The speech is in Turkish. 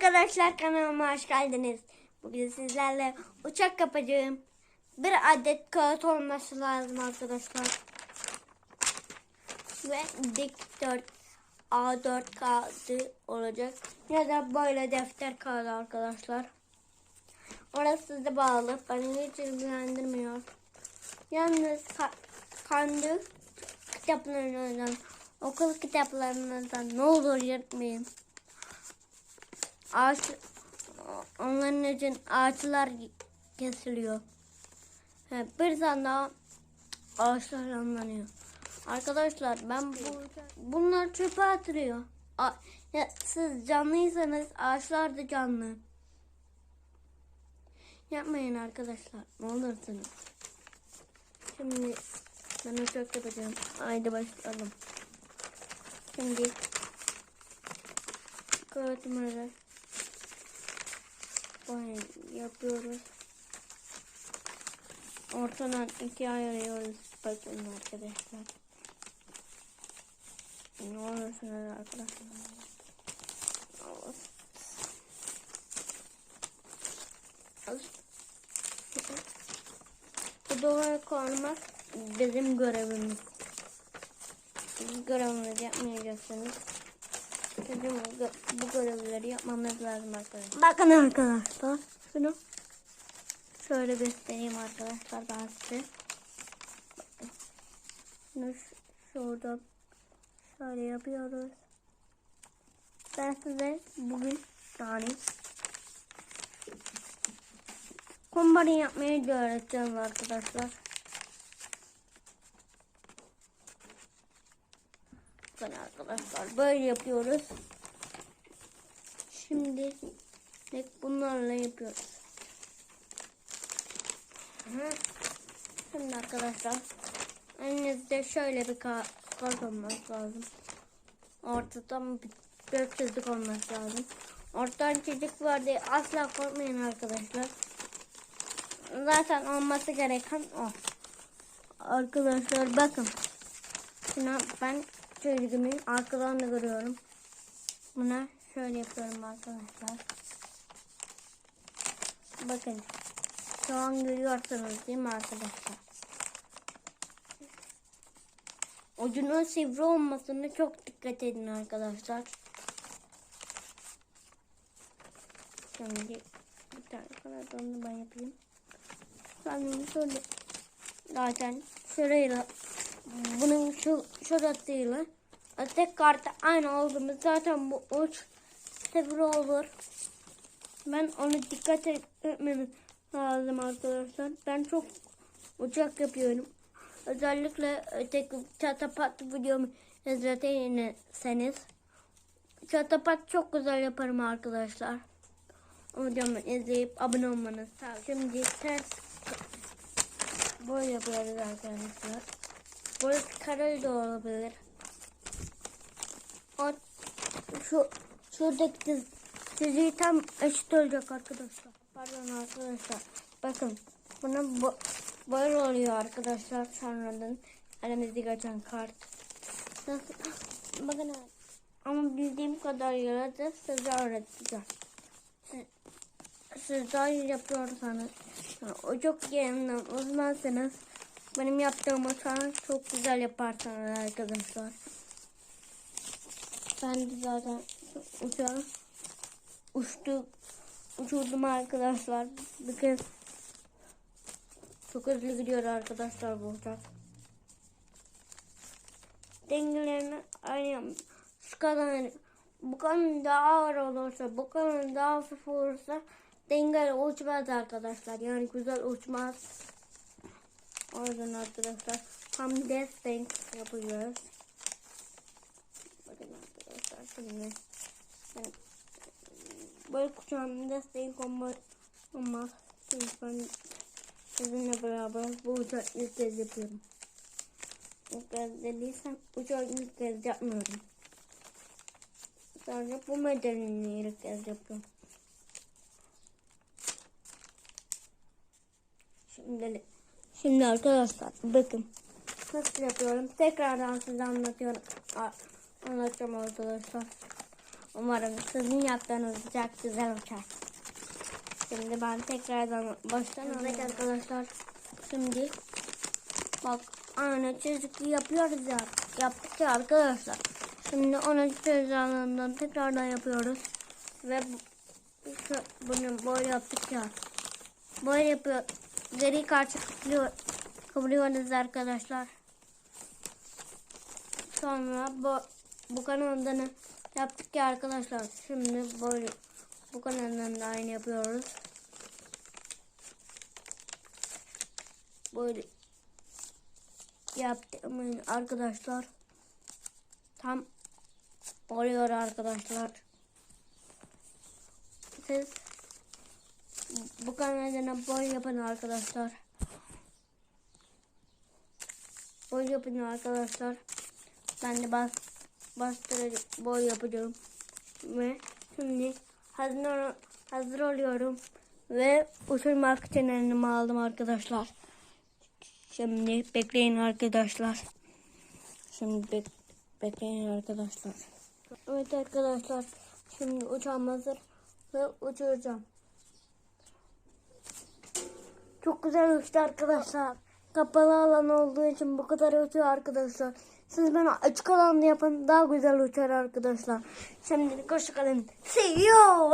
arkadaşlar kanalıma hoş geldiniz. Bugün sizlerle uçak yapacağım. Bir adet kağıt olması lazım arkadaşlar. Ve dikdört A4 kağıdı olacak. Ya da böyle defter kağıdı arkadaşlar. Orası size bağlı. Beni hiç ilgilendirmiyor. Yalnız ka kendi kitaplarınızdan, okul kitaplarınızdan ne olur yırtmayın. Ağaç, onların için ağaçlar kesiliyor. Bir tane ağaçlar yanlanıyor. Arkadaşlar ben bu, bunlar çöpe atılıyor. Ya, siz canlıysanız ağaçlar da canlı. Yapmayın arkadaşlar. Ne olursunuz. Şimdi ben uçak yapacağım. Haydi başlayalım. Şimdi kağıtımızı böyle yapıyoruz. Ortadan ikiye ayırıyoruz. Bakın arkadaşlar. Ne olursunuz arkadaşlar. Bu duvara koymak bizim görevimiz. Görevimizi yapmayacaksınız. Bizim bu görevleri yapmamız lazım arkadaşlar. Bakın arkadaşlar. Şunu şöyle göstereyim arkadaşlar ben size. Şunu ş- şuradan şöyle yapıyoruz. Ben size bugün yani Kombarin yapmayı da öğreteceğim arkadaşlar. Bakın arkadaşlar böyle yapıyoruz. Şimdi bunlarla yapıyoruz. Şimdi arkadaşlar elinizde şöyle bir ka kart olması lazım. Ortadan bir, çizik olması lazım. Ortadan çizik var diye asla korkmayın arkadaşlar. Zaten olması gereken o. Arkadaşlar bakın. Şuna ben çizgimi arkadan da görüyorum. Buna şöyle yapıyorum arkadaşlar. Bakın. Şu an görüyorsunuz değil mi arkadaşlar? Ucunun sivri olmasına çok dikkat edin arkadaşlar. Şimdi bir tane kanadını ben yapayım. Kendimi şöyle zaten şurayla bunun şu şurasıyla tek kartı aynı olduğumuz zaten bu uç sivri olur. Ben onu dikkat etmemiz lazım arkadaşlar. Ben çok uçak yapıyorum. Özellikle tek çatapat videomu izletirseniz çatapat çok güzel yaparım arkadaşlar. O videomu izleyip abone olmanız lazım. Şimdi ters böyle yapıyoruz arkadaşlar. Burası kare de olabilir. O şu şuradaki diz, diziyi tam eşit olacak arkadaşlar. Pardon arkadaşlar. Bakın buna bu, böyle oluyor arkadaşlar sonradan elimizde geçen kart. Bakın ama bildiğim kadarıyla da size öğreteceğim. Siz, siz daha iyi yapıyorsanız o çok yerinden uzmansanız benim yaptığımı sana çok güzel yaparsanız arkadaşlar. Ben de zaten uçağı uçtu uçurdum arkadaşlar. Bakın çok hızlı gidiyor arkadaşlar bu uçak. Dengelerini aynı şu kadar bu kadar daha ağır olursa bu kadar daha hafif olursa dengeli uçmaz arkadaşlar. Yani güzel uçmaz. O yüzden arkadaşlar tam destek yapıyoruz. Bakın arkadaşlar şimdi ben böyle kucağımın destek olmaz. olmaz. Şimdi ben sizinle beraber bu uçağı ilk kez yapıyorum. İlk kez dediysem uçağı ilk kez yapmıyorum. Sadece bu modelini ilk kez yapıyorum. Şimdi, şimdi arkadaşlar bakın nasıl yapıyorum. Tekrardan size anlatıyorum. Anlatacağım arkadaşlar. Umarım sizin yaptığınız çok güzel uçar. Şimdi ben tekrardan baştan alayım arkadaşlar. Şimdi bak aynı çizgi yapıyoruz ya. Yaptık ya arkadaşlar. Şimdi onun çizgilerden tekrardan yapıyoruz. Ve bu- bunu böyle yaptık ya. Böyle yapıyor. Geri karşı kıvırıyoruz arkadaşlar. Sonra bu bu kanaldan yaptık ya arkadaşlar. Şimdi böyle bu kanaldan da aynı yapıyoruz. Böyle yaptım arkadaşlar. Tam oluyor arkadaşlar. Siz bu kanaldan boy yapın arkadaşlar. Boy yapın arkadaşlar. Ben de bas bastırıcı boy yapacağım. Ve şimdi hazır, hazır oluyorum. Ve uçurmak için elime aldım arkadaşlar. Şimdi bekleyin arkadaşlar. Şimdi bek bekleyin arkadaşlar. Evet arkadaşlar. Şimdi uçağım hazır. Ve uçuracağım. Çok güzel uçtu arkadaşlar. Kapalı alan olduğu için bu kadar uçuyor arkadaşlar. Siz bana açık alanda yapın daha güzel uçar arkadaşlar. Şimdi hoşçakalın. See you.